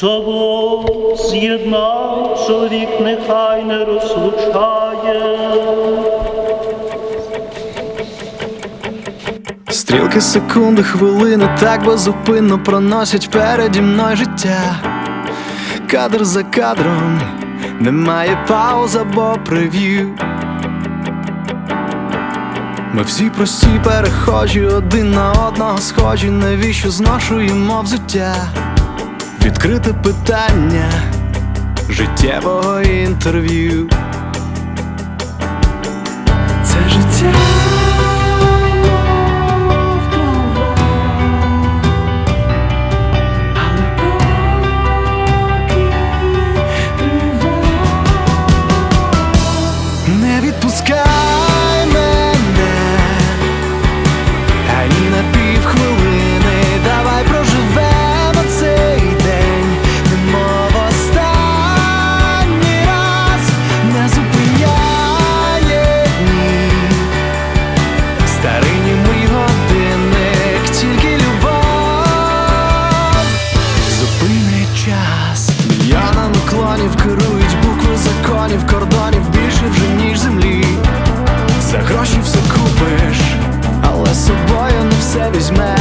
Що Бог з'єднав, чоловік нехай не розлучає. Стрілки секунди, хвилини так безупинно проносять переді мною життя. Кадр за кадром, немає пауз або прев'ю. Ми всі прості перехожі, один на одного схожі, навіщо зношуємо взуття? Відкрите питання життєвого інтерв'ю. законів керують букви законів, кордонів більше вже, ніж землі. За гроші все купиш, але з собою не все візьмеш